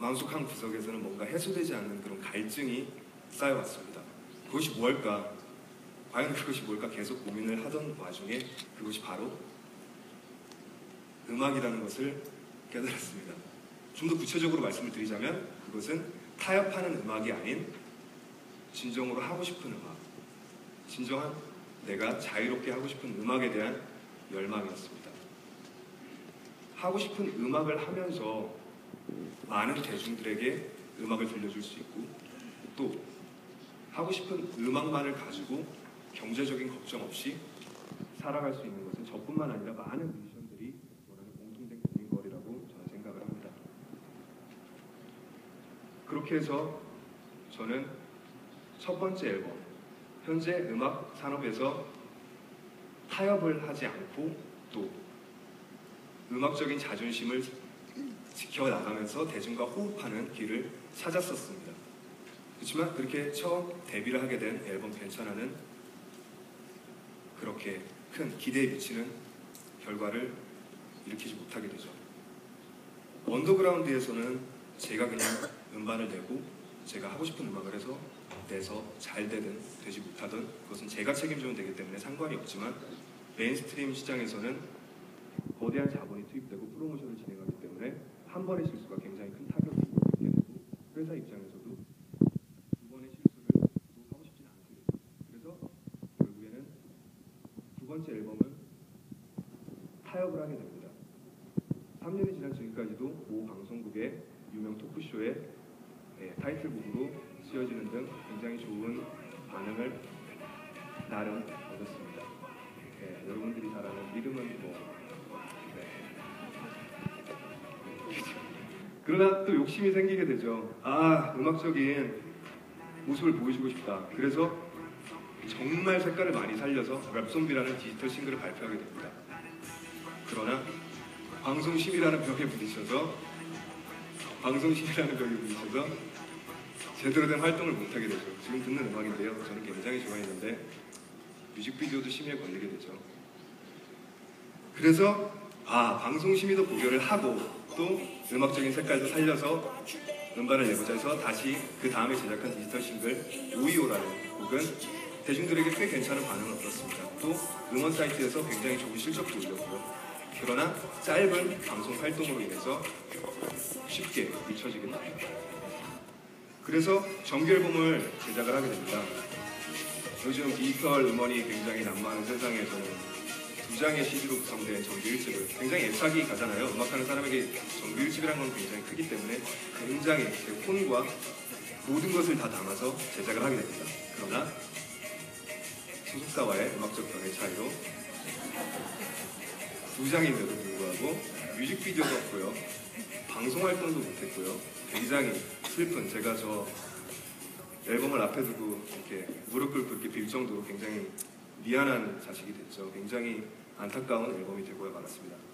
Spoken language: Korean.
마음속 한 구석에서는 뭔가 해소되지 않는 그런 갈증이 쌓여왔습니다. 그것이 무엇일까? 과연 그것이 뭘까 계속 고민을 하던 와중에 그것이 바로 음악이라는 것을 깨달았습니다. 좀 더 구체적으로 말씀을 드리자면 그것은 타협하는 음악이 아닌 진정으로 하고 싶은 음악, 진정한 내가 자유롭게 하고 싶은 음악에 대한 열망이었습니다. 하고 싶은 음악을 하면서 많은 대중들에게 음악을 들려줄 수 있고 또 하고 싶은 음악만을 가지고 경제적인 걱정 없이 살아갈 수 있는 것은 저뿐만 아니라 많은 뮤지션들이 원하는 공통된 고민거리라고 저는 생각을 합니다. 그렇게 해서 저는 첫 번째 앨범 현재 음악 산업에서 타협을 하지 않고 또 음악적인 자존심을 지켜나가면서 대중과 호흡하는 길을 찾았었습니다. 그렇지만 그렇게 처음 데뷔를 하게 된 앨범 괜찮아는 그렇게 큰 기대에 미치는 결과를 일으키지 못하게 되죠. 언더그라운드에서는 제가 그냥 음반을 내고 제가 하고 싶은 음악을 해서 내서 잘 되든 되지 못하든 그것은 제가 책임져야 되기 때문에 상관이 없지만 메인스트림 시장에서는 거대한 자본이 투입되고 프로모션을 진행하기 때문에 한 번의 실수가 굉장히 큰 타격이 있게 되고 회사 입장에서도 두 번의 실수를 또 하고 싶진 않게 되고 그래서 결국에는 두 번째 앨범은 타협을 하게 됩니다. 3년이 지난 지금까지도 모 방송국의 유명 토크쇼에 네, 타이틀곡으로 쓰여지는 등 굉장히 좋은 반응을 나름 얻었습니다. 네, 여러분들이 잘 아는 믿음은 뭐 그러나 또 욕심이 생기게 되죠. 아 음악적인 모습을 보여주고 싶다. 그래서 정말 색깔을 많이 살려서 랩솜비라는 디지털 싱글을 발표하게 됩니다. 그러나 방송심이라는 벽에 부딪혀서 방송심이라는 벽에 부딪혀서 제대로 된 활동을 못하게 되죠. 지금 듣는 음악인데요. 저는 굉장히 좋아했는데 뮤직비디오도 심의에 걸리게 되죠. 그래서 아 방송심의도 고려를 하고 또 음악적인 색깔도 살려서 음반을 내보자 해서 다시 그 다음에 제작한 디지털 싱글 오이오라는 곡은 대중들에게 꽤 괜찮은 반응을 얻었습니다. 또 음원 사이트에서 굉장히 좋은 실적도 올렸고요. 그러나 짧은 방송 활동으로 인해서 쉽게 잊혀지게 됩니다. 그래서 정규 앨범을 제작을 하게 됩니다. 요즘 디지털 음원이 굉장히 난무하는 세상에서는 두 장의 CD로 구성된 정규 1집을 굉장히 애착이 가잖아요. 음악하는 사람에게 정규 1집이라는 건 굉장히 크기 때문에 굉장히 제 혼과 모든 것을 다 담아서 제작을 하게 됩니다. 그러나 소속사와의 음악적 견해 차이로 두 장인데도 불구하고 뮤직비디오도 없고요. 방송 활동도 못했고요. 굉장히 슬픈 제가 저 앨범을 앞에 두고 이렇게 무릎 꿇고 이렇게 빌 정도로 굉장히 미안한 자식이 됐죠. 굉장히 안타까운 앨범이 되고야 말았습니다.